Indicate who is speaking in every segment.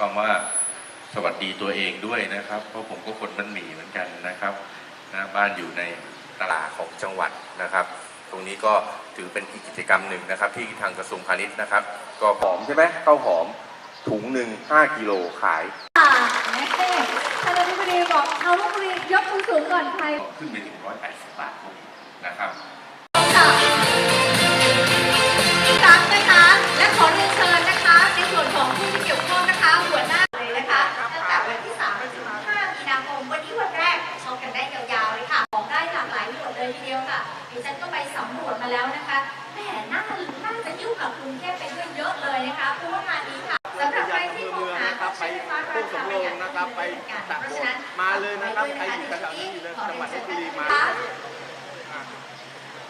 Speaker 1: ความว่าสวัสดีตัวเองด้วยนะครับ เพราะผมก็คนบ้านหมี่เหมือนกันนะครับนะบ้านอยู่ในตลาดของจังหวัดนะครับ ตรงนี้ก็ถือเป็นอีกกิจกรรมหนึ่งนะครับ ที่ทางกระทรวงพาณิชย์นะครับ ก็หอมใช่ไหมข้าวหอมถุงหนึ่ง5กิโลขาย
Speaker 2: ค่ะแม่ท่านอธิบดีบอกเอาลูกบุรียกมือสูงก่อนใคร
Speaker 1: ขึ้นไปถึง180บาทนะครั
Speaker 2: เลยทีเดียวค่ะดิฉันก็ไปสำรวจมาแล้วนะคะแหมน่าน่าจะยุ่งกับกรุงเทพไปด้วยเยอะเลยนะคะเพราะว่างานนี้ค่ะสำหรับใครที่มองหาของใช้ไฟฟ้าราคาประหยัดนะครับไปตักเพราะฉะนั้น
Speaker 3: มาเลยนะครับใครอยู่แถวๆนี้อยู่ในจังหวัดลพบุรีมา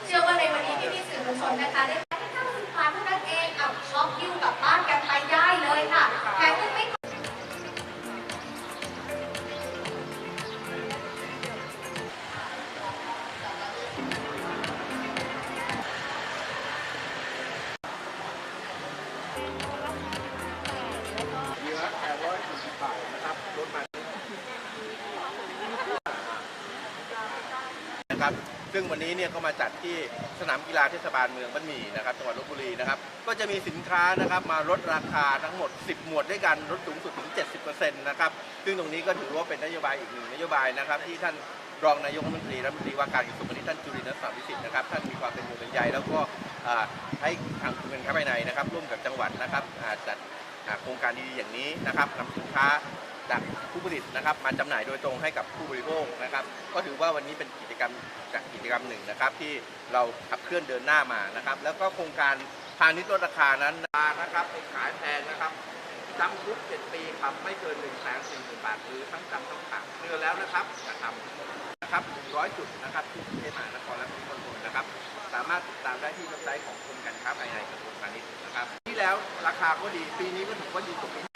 Speaker 2: เชื่อว่าในวันนี้พี่พี่ๆสื่อมวลชนนะคะได้ เห
Speaker 3: ลือ840บาทนะครับลดมานะครับ ซึ่งวันนี้เนี่ยก็มาจัดที่สนามกีฬาเทศบาลเมืองบ้านหมี่นะครับจังหวัดลบบุรีนะครับก็จะมีสินค้านะครับมาลดราคาทั้งหมด 10 หมวดด้วยกันลดสูงสุดถึง 70%นะครับซึ่งตรงนี้ก็ถือว่าเป็นนโยบายอีกหนึ่งนโยบายนะครับที่ท่านรองนายกรัฐมนตรีรัฐมนตรีว่าการกระทรวงพาณิชย์ท่านจุลินทร์รัตนวิสิทธิ์นะครับท่านมีความเป็นห่วงเป็นใยแล้วก็ให้ทางกรมการค้าภายในนะครับร่วมกับจังหวัดนะครับจัดโครงการดีๆอย่างนี้นะครับนำสินค้า จากผู้ผลิตนะครับ มาจำหน่ายโดยตรงให้กับผู้บริโภคนะครับ ก็ถือว่าวันนี้เป็นกิจกรรมจากกิจกรรมหนึ่งนะครับ ที่เราขับเคลื่อนเดินหน้ามานะครับ แล้วก็โครงการพาณิชย์ลดราคานั้นนะครับไปขายแพงนะครับจำคุกเจ็ดปีครับไม่เกินหนึ่งแสนสี่หมื่นบาทหรือทั้งจำทั้งปรับเดือนแล้วนะครับจะทำนะครับหนึ่งร้อยจุดนะครับที่กรุงเทพมหานครและปริมณฑลนะครับ สามารถติดตามได้ที่เว็บไซต์ของกรมการค้าภายในกระทรวงพาณิชย์นะครับ ที่แล้วราคาก็ดีปีนี้ก็ถือว่าดีกว่าปี